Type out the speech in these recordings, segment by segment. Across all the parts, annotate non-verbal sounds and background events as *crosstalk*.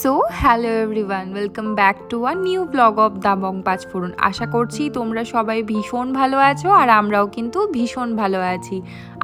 So hello everyone welcome back to our new blog of Dabang পাঁচফোড়ন আশা করছি তোমরা সবাই ভীষণ ভালো আছো আর আমরাও কিন্তু ভীষণ ভালো আছি।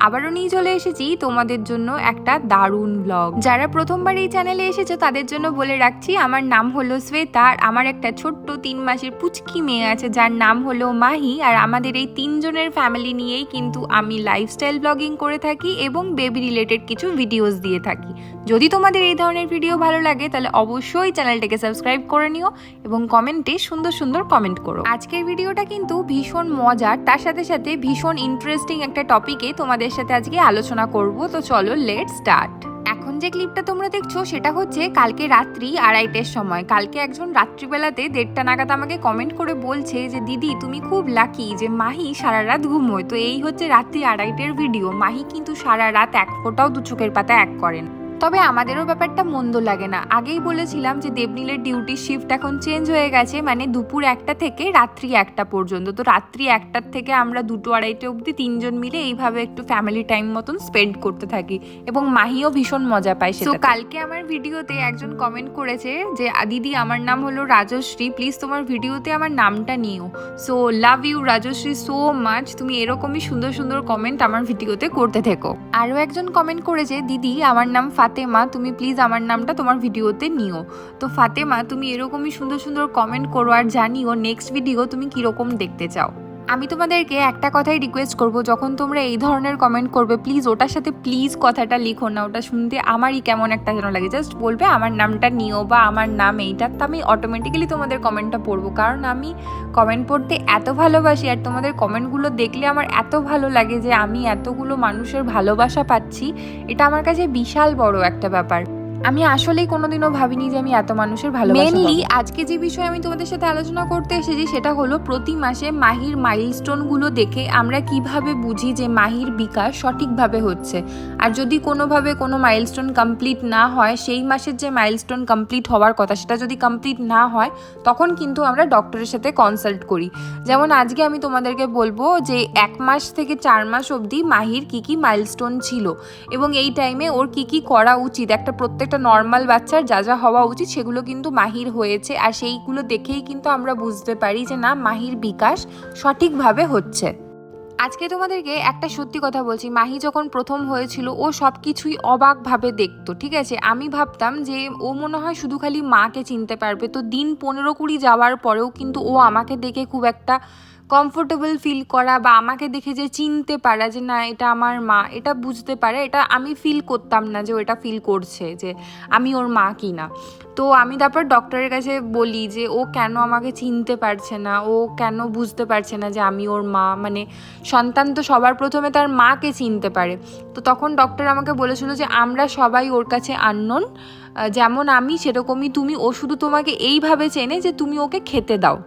আবারও নিয়ে চলে এসেছি তোমাদের জন্য একটা দারুণ ব্লগ যারা প্রথমবার এই চ্যানেলে এসেছ, তাদের জন্য বলে রাখছি, আমার নাম হলো শ্বেতা, আর আমার একটা ছোট্ট তিন মাসের পুচকি মেয়ে আছে, যার নাম হলো মাহি, আর আমাদের এই তিনজনের ফ্যামিলি নিয়েই কিন্তু আমি লাইফস্টাইল ব্লগিং করে থাকি এবং বেবি রিলেটেড কিছু ভিডিওস দিয়ে থাকি। যদি তোমাদের এই ধরনের ভিডিও ভালো লাগে, তাহলে অবশ্যই চ্যানেলটাকে সাবস্ক্রাইব করে নিও এবং কমেন্টে সুন্দর সুন্দর কমেন্ট করো। আজকের ভিডিওটা কিন্তু ভীষণ মজার, তার সাথে সাথে ভীষণ ইন্টারেস্টিং একটা টপিকে তোমাদের সাথে আজকে আলোচনা করব। তো চলো লেট স্টার্ট এখন যে ক্লিপটা তোমরা দেখছ, সেটা হচ্ছে কালকে রাত্রি আড়াইটের সময়। কালকে একজন রাত্রিবেলাতে দেড়টা নাগাদ আমাকে কমেন্ট করে বলছে যে, দিদি, তুমি খুব লাকি যে মাহি সারা রাত ঘুমোয়। তো এই হচ্ছে রাত্রি আড়াইটের ভিডিও মাহি কিন্তু সারা রাত এক ফোটাও দু চোখের পাতা এক করেন তবে আমাদেরও ব্যাপারটা মন্দ লাগে না। আগেই বলেছিলাম যে দেবনীলের ডিউটি শিফট এখন চেঞ্জ হয়ে গেছে মানে দুপুর একটা থেকে রাত্রি একটা পর্যন্ত। তো রাত্রি একটার থেকে আমরা দুটো আড়াইটে অবধি তিনজন মিলে এইভাবে একটু ফ্যামিলি টাইম মতন স্পেন্ড করতে থাকি এবং মাহিও ভীষণ মজা পায় সে কালকে আমার ভিডিওতে একজন কমেন্ট করেছে যে দিদি আমার নাম হলো রাজশ্রী প্লিজ তোমার ভিডিওতে আমার নামটা নিও। So love you Rajashree so much তুমি এরকমই সুন্দর সুন্দর কমেন্ট আমার ভিডিওতে করতে থেকো। আরও একজন কমেন্ট করেছে দিদি আমার নাম ফাতেমা, তুমি প্লিজ আমার নামটা তোমার ভিডিওতে নিও। তো ফাতেমা, তুমি এরকমই সুন্দর সুন্দর কমেন্ট করো আর জানিও নেক্সট ভিডিও তুমি কীরকম দেখতে চাও। আমি তোমাদেরকে একটা কথাই রিকোয়েস্ট করব, যখন তোমরা এই ধরনের কমেন্ট করবে প্লিজ ওটার সাথে প্লিজ কথাটা লিখো না, ওটা শুনতে আমারই কেমন একটা যেন লাগে। জাস্ট বলবে, আমার নামটা নিও বা আমার নাম এইটা। তো আমি অটোমেটিক্যালি তোমাদের কমেন্টটা পড়ব। কারণ আমি কমেন্ট পড়তে এত ভালোবাসি আর তোমাদের কমেন্টগুলো দেখলে আমার এত ভালো লাগে যে আমি এতগুলো মানুষের ভালোবাসা পাচ্ছি। এটা আমার কাছে বিশাল বড় একটা ব্যাপার। আমি আসলেই কোনোদিনও ভাবিনি যে আমি এত মানুষের ভালো মেনলি আজকে যে বিষয়ে আমি তোমাদের সাথে আলোচনা করতে এসেছি সেটা হলো প্রতি মাসে মাহির মাইলস্টোনগুলো দেখে আমরা কীভাবে বুঝি যে মাহির বিকাশ সঠিকভাবে হচ্ছে। আর যদি কোনোভাবে কোনো মাইলস্টোন কমপ্লিট না হয় সেই মাসের যে মাইলস্টোন কমপ্লিট হওয়ার কথা সেটা যদি কমপ্লিট না হয় তখন কিন্তু আমরা ডক্টরের সাথে কনসাল্ট করি। যেমন আজকে আমি তোমাদেরকে বলব যে এক মাস থেকে চার মাস অবধি মাহির কি কি মাইলস্টোন ছিল এবং এই টাইমে ওর কি কি করা উচিত একটা প্রত্যেকটা নর্মাল বাচ্চার যা যা হওয়া উচিত সেগুলো কিন্তু মাহির হয়েছে। আর সেইগুলো দেখেই কিন্তু আমরা বুঝতে পারি যে না, মাহির বিকাশ সঠিকভাবে হচ্ছে। আজকে তোমাদেরকে একটা সত্যি কথা বলছি, মাহি যখন প্রথম হয়েছিল, ও সব কিছুই অবাকভাবে দেখতো, ঠিক আছে? আমি ভাবতাম যে ও মনে হয় শুধু খালি মাকে চিনতে পারবে। তো দিন পনেরো কুড়ি যাওয়ার পরেও কিন্তু ও আমাকে দেখে খুব একটা কমফোর্টেবল ফিল করা বা আমাকে দেখে যে চিনতে পারা যে না, এটা আমার মা, এটা বুঝতে পারে, এটা আমি ফিল করতাম না যে ও এটা ফিল করছে, যে আমি ওর মা কি না তো আমি তারপর ডক্টরের কাছে বলি যে, ও কেন আমাকে চিনতে পারছে না? ও কেন বুঝতে পারছে না যে আমি ওর মা? মানে সন্তান তো সবার প্রথমে তার মাকে চিনতে পারে। তো তখন ডক্টর আমাকে বলেছিল যে, আমরা সবাই ওর কাছে আননোন যেমন আমি, সেরকমই তুমি। ও শুধু তোমাকে এইভাবে চেনে যে তুমি ওকে খেতে দাও।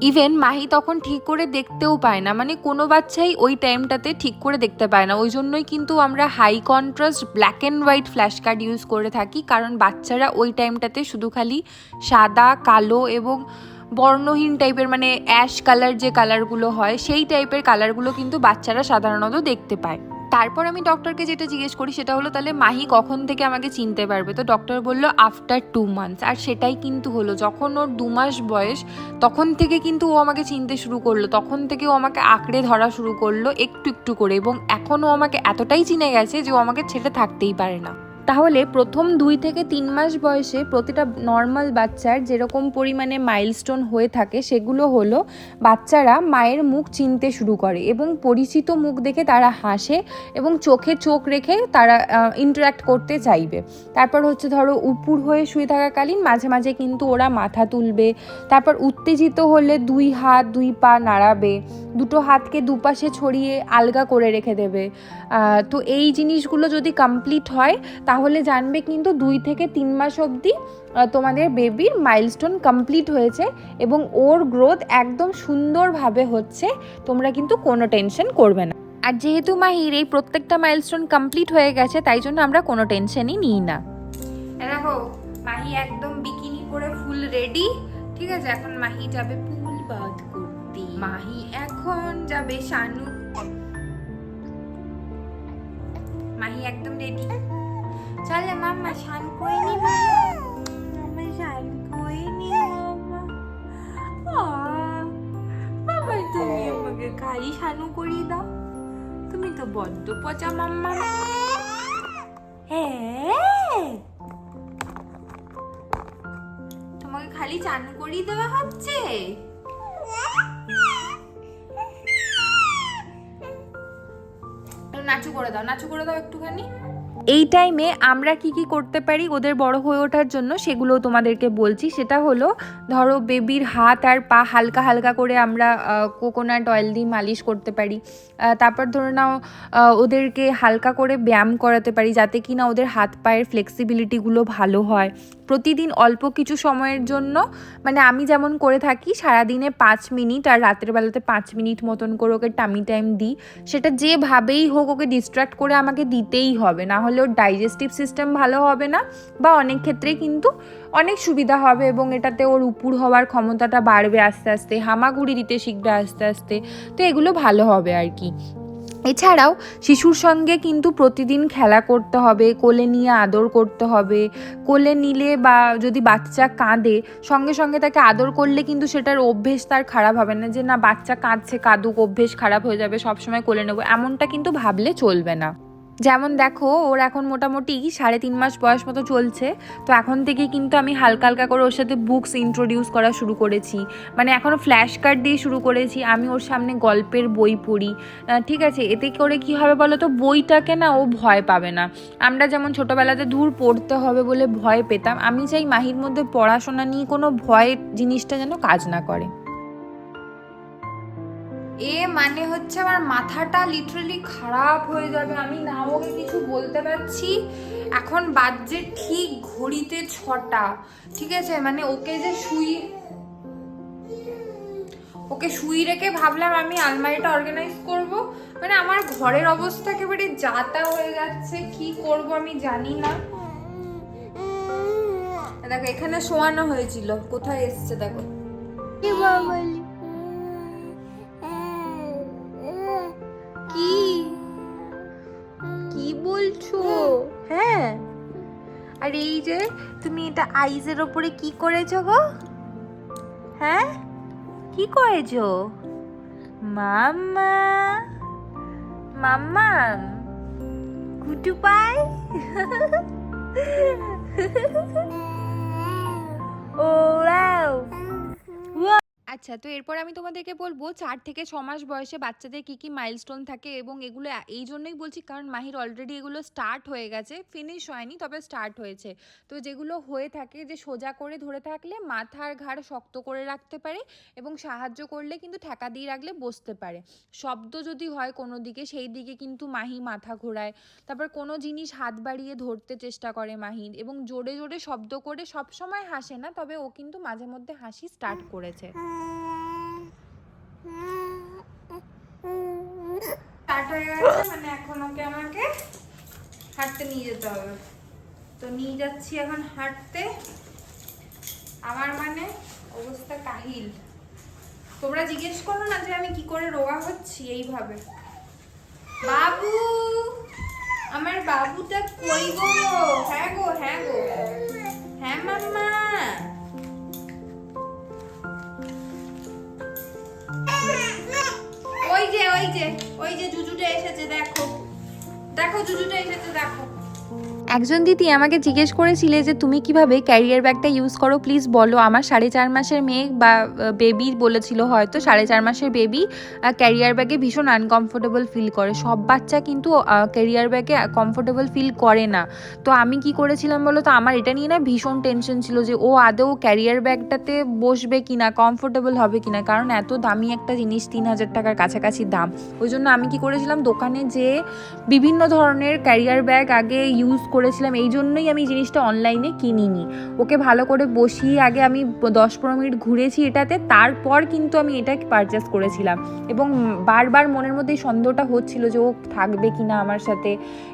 ইভেন মাহি তখন ঠিক করে দেখতেও পায় না। মানে কোনো বাচ্চাই ওই টাইমটাতে ঠিক করে দেখতে পায় না। ওই জন্যই কিন্তু আমরা high contrast black and white flash card use করে থাকি। কারণ বাচ্চারা ওই টাইমটাতে শুধু খালি সাদা, কালো এবং বর্ণহীন টাইপের মানে অ্যাশ কালার যে কালারগুলো হয়, সেই টাইপের কালারগুলো কিন্তু বাচ্চারা সাধারণত দেখতে পায়। তারপর আমি ডক্টরকে যেটা জিজ্ঞেস করি সেটা হলো, তাহলে মাহি কখন থেকে আমাকে চিনতে পারবে? তো ডক্টর বলল আফটার টু মান্থস আর সেটাই কিন্তু হলো, যখন ওর দু মাস বয়স, তখন থেকে কিন্তু ও আমাকে চিনতে শুরু করল, তখন থেকে ও আমাকে আঁকড়ে ধরা শুরু করল একটু একটু করে এবং এখনও আমাকে এতটাই চিনে গেছে যে ও আমাকে ছেড়ে থাকতেই পারে না। তাহলে প্রথম দুই থেকে তিন মাস বয়সে প্রতিটা নর্মাল বাচ্চার যেরকম পরিমাণে মাইলস্টোন হয়ে থাকে, সেগুলো হলো বাচ্চারা মায়ের মুখ চিনতে শুরু করে এবং পরিচিত মুখ দেখে তারা হাসে এবং চোখে চোখ রেখে তারা ইন্টারাক্ট করতে চাইবে। তারপর হচ্ছে ধরো উপুর হয়ে শুয়ে থাকাকালীন মাঝে মাঝে কিন্তু ওরা মাথা তুলবে। তারপর উত্তেজিত হলে দুই হাত, দুই পা নাড়াবে। দুটো হাতকে দুপাশে ছড়িয়ে আলগা করে রেখে দেবে। তো এই জিনিসগুলো যদি কমপ্লিট হয় তাহলে জানবে কিন্তু দুই থেকে তিন মাস অবধি তোমাদের বেবির মাইলস্টোন কমপ্লিট হয়েছে এবং ওর গ্রোথ একদম সুন্দরভাবে হচ্ছে, তোমরা কিন্তু কোনো টেনশন করবে না। আর যেহেতু মাহির এই প্রত্যেকটা মাইলস্টোন কমপ্লিট হয়ে গেছে, তাই জন্য আমরা কোনো টেনশনই নিই না। দেখো, মাহি একদম বিকিনি পরে ফুল রেডি ঠিক আছে? এখন মাহি যাবে পুল বাদ করতে। মাহি এখন যাবে শানু মাহি একদম রেডি চলে মাম্মা, স্নান করে নি মাম্মা? স্নান করে নি মাম্মা। তুমি আমাকে গাড়ি স্নানও করিয়ে দাও। তুমি তো বড্ড পচা মাম্মা। হ্যাঁ তোমাকে খালি চান করিয়ে দেওয়া হচ্ছে? নাচু করে দাও, নাচু করে দাও একটুখানি। এই টাইমে আমরা কি কি করতে পারি ওদের বড় হয়ে ওঠার জন্য সেগুলো তোমাদেরকে বলছি। সেটা হলো, ধরো বেবির হাত আর পা হালকা হালকা করে আমরা কোকোনাট অয়েল দিয়ে মালিশ করতে পারি। তারপর ধরে নাও ওদেরকে হালকা করে ব্যায়াম করাতে পারি যাতে কি না ওদের হাত পায়ের ফ্লেক্সিবিলিটিগুলো ভালো হয়। প্রতিদিন অল্প কিছু সময়ের জন্য মানে আমি যেমন করে থাকি, সারাদিনে পাঁচ মিনিট আর রাতের বেলাতে পাঁচ মিনিট মতন করে ওকে টামি টাইম দিই। সেটা যেভাবেই হোক ওকে ডিস্ট্র্যাক্ট করে আমাকে দিতেই হবে। না হলে ওর ডাইজেস্টিভ সিস্টেম ভালো হবে না বা অনেক ক্ষেত্রে কিন্তু অনেক সুবিধা হবে এবং এটাতে ওর উপুর হওয়ার ক্ষমতাটা বাড়বে আস্তে আস্তে, হামাগুড়ি দিতে শিখবে আস্তে আস্তে। তো এগুলো ভালো হবে আর কি। এছাড়াও শিশুর সঙ্গে কিন্তু প্রতিদিন খেলা করতে হবে, কোলে নিয়ে আদর করতে হবে, কোলে নিলে বা যদি বাচ্চা কাঁদে, সঙ্গে সঙ্গে তাকে আদর করলে কিন্তু সেটার অভ্যেস তার খারাপ হবে না যে না, বাচ্চা কাঁদছে, কাঁদুক, অভ্যেস খারাপ হয়ে যাবে, সবসময় কোলে নেব, এমনটা কিন্তু ভাবলে চলবে না। যেমন দেখো, ওর এখন মোটামুটি সাড়ে তিন মাস বয়স মতো চলছে, তো এখন থেকে কিন্তু আমি হালকা হালকা করে ওর সাথে বুকস ইন্ট্রোডিউস করা শুরু করেছি। মানে এখনও ফ্ল্যাশ কার্ড দিয়ে শুরু করেছি, আমি ওর সামনে গল্পের বই পড়ি। ঠিক আছে, এতে করে কি হবে বলো তো বইটাকে না ও ভয় পাবে না। আমরা যেমন ছোটোবেলাতে দূর পড়তে হবে বলে ভয় পেতাম, আমি চাই মাহির মধ্যে পড়াশোনা নিয়ে কোনো ভয় জিনিসটা যেন কাজ না করে। এ মানে হচ্ছে আমার মাথাটা লিটারালি খারাপ হয়ে যাবে। আমি না ওকে কিছু বলতে পারছি। এখন বাজছে ঠিক ঘড়িতে ছটা। ঠিক আছে? মানে ওকে যে শুই ওকে শুই রেখে ভাবলাম আমি আলমারিটা অর্গানাইজ করব। মানে আমার ঘরের অবস্থা একেবারে যাতা হয়ে যাচ্ছে। কি করব আমি জানি না। দেখো, এখানে শোয়ানো হয়েছিল। কোথায় এসছে, দেখো? আর এই যে, তুমি এটা আইজের ওপরে কি করেছ গো? হ্যাঁ? কি করেছ? মাম্মা! মাম্মা! কুটু পাই? *laughs* ও আচ্ছা তো এরপর আমি তোমাদেরকে বলব চার থেকে ছ মাস বয়সে বাচ্চাদের কী কী মাইলস্টোন থাকে এবং এগুলো এই জন্যই বলছি কারণ মাহির অলরেডি এগুলো স্টার্ট হয়ে গেছে ফিনিশ হয়নি তবে স্টার্ট হয়েছে। তো যেগুলো হয়ে থাকে যে সোজা করে ধরে থাকলে মাথার ঘাড় শক্ত করে রাখতে পারে এবং সাহায্য করলে কিন্তু ঠেকা দিয়ে রাখলে বসতে পারে। শব্দ যদি হয় কোনো দিকে সেই দিকে কিন্তু মাহি মাথা ঘোরায়। তারপর কোনো জিনিস হাত বাড়িয়ে ধরতে চেষ্টা করে মাহির এবং জোরে জোরে শব্দ করে সব সময় হাসে না তবে ও কিন্তু মাঝে মধ্যে হাসি স্টার্ট করেছে। মানে এখন ওকে আমাকে হাঁটতে নিয়ে যেতে হবে। তো নিয়ে যাচ্ছি এখন হাঁটতে। আমার মানে অবস্থা কাহিল। তোমরা জিজ্ঞেস করো না যে আমি কি করে রোগা হচ্ছি এইভাবে। বাবু, আমার বাবুটা কই গো? হ্যাঁ গো হ্যাঁ গো। হ্যাঁ মাম্মা। যে ওই যে ওই যে জুজুটা এসেছে দেখো। দেখো জুজুটা এসেছে দেখো। একজন দিদি আমাকে জিজ্ঞেস করেছিলে যে তুমি কীভাবে ক্যারিয়ার ব্যাগটা ইউজ করো? প্লিজ বলো। আমার সাড়ে চার মাসের মেয়ে বা বেবি বলেছিল হয়তো, সাড়ে চার মাসের বেবি ক্যারিয়ার ব্যাগে ভীষণ আনকমফোর্টেবল ফিল করে। সব বাচ্চা কিন্তু ক্যারিয়ার ব্যাগে কমফোর্টেবল ফিল করে না। তো আমি কি করেছিলাম বলো তো, আমার এটা নিয়ে না ভীষণ টেনশন ছিল যে ও আদৌ ক্যারিয়ার ব্যাগটাতে বসবে কি না কমফোর্টেবল হবে কি না কারণ এত দামি একটা জিনিস, তিন হাজার টাকার কাছাকাছি দাম। ওই জন্য আমি কি করেছিলাম, দোকানে যে বিভিন্ন ধরনের ক্যারিয়ার ব্যাগ আগে ইউজ করেছিলাম, এই জন্যই আমি জিনিসটা অনলাইনে কিনিনি। ওকে ভালো করে বসিয়ে আগে আমি দশ পনেরো মিনিট ঘুরেছি এটাতে, তারপর কিন্তু আমি এটা পারচেস করেছিলাম। এবং বারবার মনের মধ্যে সন্দেহটা হচ্ছিল যে ও থাকবে কি না আমার সাথে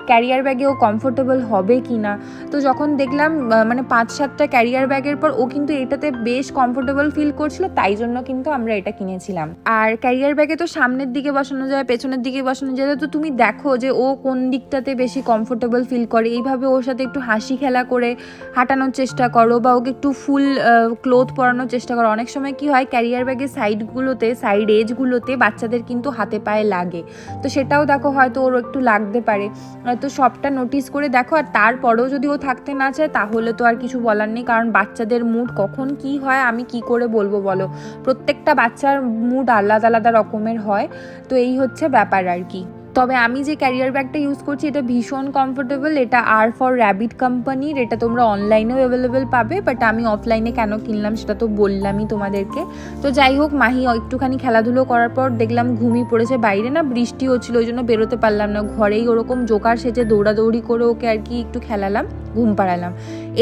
ক্যারিয়ার ব্যাগে ও কমফোর্টেবল হবে কি না তো যখন দেখলাম মানে পাঁচ সাতটা ক্যারিয়ার ব্যাগের পর ও কিন্তু এটাতে বেশ কমফোর্টেবল ফিল করছিল, তাই জন্য কিন্তু আমরা এটা কিনেছিলাম। আর ক্যারিয়ার ব্যাগে তো সামনের দিকে বসানো যায়, পেছনের দিকে বসানো যায়, তো তুমি দেখো যে ও কোন দিকটাতে বেশি কমফোর্টেবল ফিল করে। এইভাবে স্বাভাবিকভাবে ওর সাথে একটু হাসি খেলা করে হাঁটানোর চেষ্টা করো বা ওকে একটু ফুল ক্লোথ পরানোর চেষ্টা করো। অনেক সময় কি হয় ক্যারিয়ার ব্যাগের সাইডগুলোতে সাইড এজগুলোতে বাচ্চাদের কিন্তু হাতে পায়ে লাগে। তো সেটাও দেখো হয়তো ওর একটু লাগতে পারে। তো সবটা নোটিস করে দেখো আর তারপরেও যদি ও থাকতে না চায়, তাহলে তো আর কিছু বলার নেই। কারণ বাচ্চাদের মুড কখন কি হয়, আমি কি করে বলব বলো? প্রত্যেকটা বাচ্চার মুড আলাদা আলাদা রকমের হয়। তো এই হচ্ছে ব্যাপার আর কি। তবে আমি যে ক্যারিয়ার ব্যাগটা ইউজ করছি, এটা ভীষণ কমফোর্টেবল এটা আর ফর র্যাবিট কোম্পানির এটা তোমরা অনলাইনেও অ্যাভেলেবেল পাবে বাট আমি অফলাইনে কেন কিনলাম সেটা তো বললামই তোমাদেরকে। তো যাই হোক, মাহি একটুখানি খেলাধুলো করার পর দেখলাম ঘুমিয়ে পড়েছে বাইরে না, বৃষ্টি হচ্ছিল, ওই জন্য বেরোতে পারলাম না। ঘরেই ওরকম জোকার সেজে দৌড়াদৌড়ি করে ওকে আর কি একটু খেলালাম, ঘুম পাড়ালাম।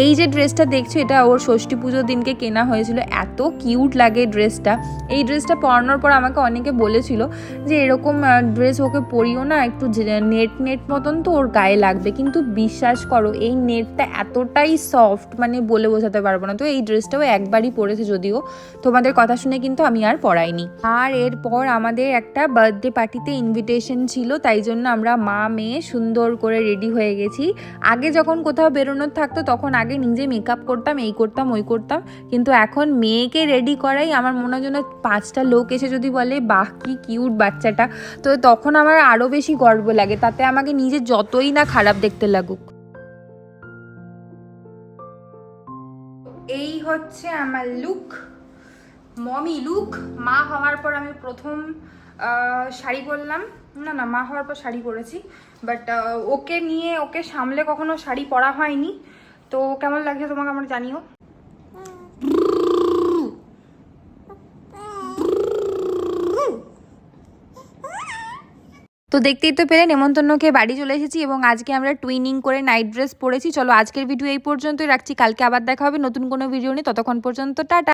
এই যে ড্রেসটা দেখছ, এটা ওর ষষ্ঠী পুজোর দিনকে কেনা হয়েছিল। এত কিউট লাগে ড্রেসটা এই ড্রেসটা পরানোর পর আমাকে অনেকে বলেছিল যে এরকম ড্রেস ওকে পরিও না, একটু নেট নেট মতন তো ওর গায়ে লাগবে। কিন্তু বিশ্বাস করো, এই নেটটা এতটাই সফট মানে বলে বোঝাতে পারব না। তো এই ড্রেসটাও একবারই পরেছে যদিও। তোমাদের কথা শুনে কিন্তু আমি আর পরাইনি আর এরপর আমাদের একটা বার্থডে পার্টিতে ইনভিটেশন ছিল, তাই জন্য আমরা মা, মেয়ে সুন্দর করে রেডি হয়ে গেছি। আগে যখন কোথাও বেরোনোর থাকতো, তখন আগে নিজে মেকআপ করতাম, এই করতাম, ওই করতাম। কিন্তু এখন মেয়েকে রেডি করাই আমার মনে হয় যেন পাঁচটা লোক এসে যদি বলে, বাহ, কি কিউট বাচ্চাটা। তো তখন আমার আরও বেশি গর্ব লাগে, তাতে আমাকে নিজে যতই না খারাপ দেখতে লাগুক। এই হচ্ছে আমার লুক মমি লুক মা হওয়ার পর আমি প্রথম শাড়ি পরলাম। না না, মা হওয়ার পর শাড়ি পরেছি। বাট ওকে নিয়ে, ওকে সামলে কখনো শাড়ি পরা হয়নি। তো কেমন লাগছে তোমাকে আমার জানিও? তো দেখতেই তো পেলে নেমন্তন্নকে বাড়ি চলে এসেছি এবং আজকে আমরা টুইনিং করে নাইট ড্রেস পরেছি। চলো আজকের ভিডিও এই পর্যন্তই রাখছি, কালকে আবার দেখা হবে নতুন কোনো ভিডিও নিয়ে। ততক্ষণ পর্যন্ত, টাটা।